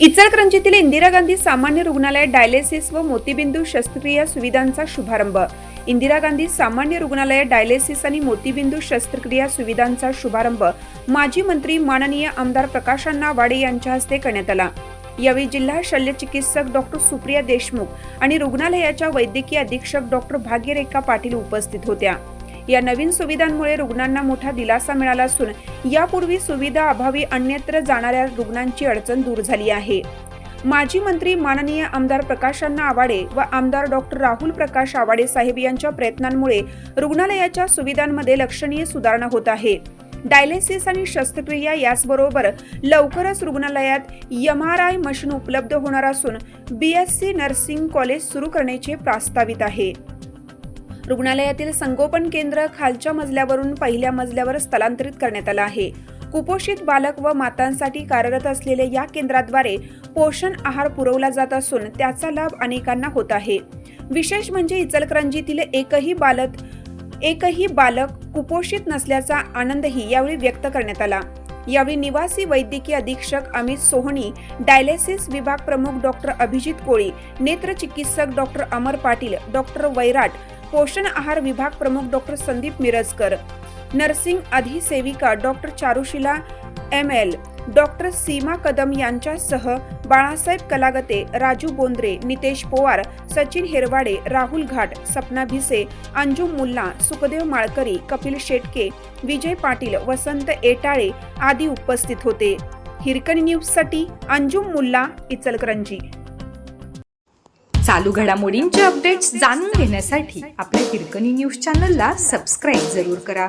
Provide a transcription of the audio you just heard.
इचलकरंजीतील इंदिरा गांधी सामान्य रुग्णालयात डायलिसिस व मोतीबिंदू शस्त्रक्रिया सुविधांचा शुभारंभ. इंदिरा गांधी सामान्य रुग्णालयात डायलिसिस आणि मोतीबिंदू शस्त्रक्रिया सुविधांचा शुभारंभ माजी मंत्री माननीय आमदार प्रकाशांना वाडे यांच्या हस्ते करण्यात आला. यावेळी जिल्हा शल्य चिकित्सक डॉक्टर सुप्रिया देशमुख आणि रुग्णालयाच्या वैद्यकीय अधीक्षक डॉक्टर भाग्यरेखा पाटील उपस्थित होत्या. या नवीन सुविधांमुळे रुग्णांना मोठा दिलासा मिळाला असून यापूर्वी सुविधा अभावी अन्यत्र जाणाऱ्या रुग्णांची अडचण दूर झाली आहे. माजी मंत्री माननीय आमदार प्रकाशांना आवाडे व आमदार डॉक्टर राहुल प्रकाश आवाडे साहेब यांच्या प्रयत्नांमुळे रुग्णालयाच्या सुविधांमध्ये लक्षणीय सुधारणा होत आहे. डायलिसिस आणि शस्त्रक्रिया याचबरोबर लवकरच रुग्णालयात एम आर आय मशीन उपलब्ध होणार असून B S C nursing college सुरू करण्याचे प्रस्तावित आहे. रुग्णालयातील संगोपन केंद्र खालच्या मजल्यावरून पहिल्या मजल्यावर स्थलांतरित करण्यात आलं आहे. कुपोषित बालक व मातांसाठी कार्यरत असलेल्या या केंद्राद्वारे पोषण आहार पुरवला जात असून त्याचा लाभ अनेकांना होत आहे. विशेष म्हणजे इचलकरंजीतील एकही बालक एकही बालक कुपोषित नसल्याचा आनंदही यावेळी व्यक्त करण्यात आला. यावेळी निवासी वैद्यकीय अधीक्षक अमित सोहनी डायलिसिस विभाग प्रमुख डॉक्टर अभिजित कोळी नेत्र चिकित्सक डॉक्टर अमर पाटील डॉक्टर वैराट पोषण आहार विभाग प्रमुख doctor Sandeep Mirajkar nursing अधिसेविका doctor Charushila M L doctor Seema Kadam यांच्यासह बाळासाहेब कलागते राजू बोंद्रे नितेश पोवार सचिन हेरवाडे राहुल घाट सपना भिसे अंजू मुल्ला सुखदेव माळकरी कपिल शेटके विजय पाटील वसंत एटाळे आदी उपस्थित होते. हिरकणी न्यूजसाठी अंजुम मुल्ला इचलकरंजी. चालू घडामोडींचे अपडेट्स जाणून घेण्यासाठी आपल्या हिरकणी न्यूज चॅनलला सबस्क्राईब जरूर करा.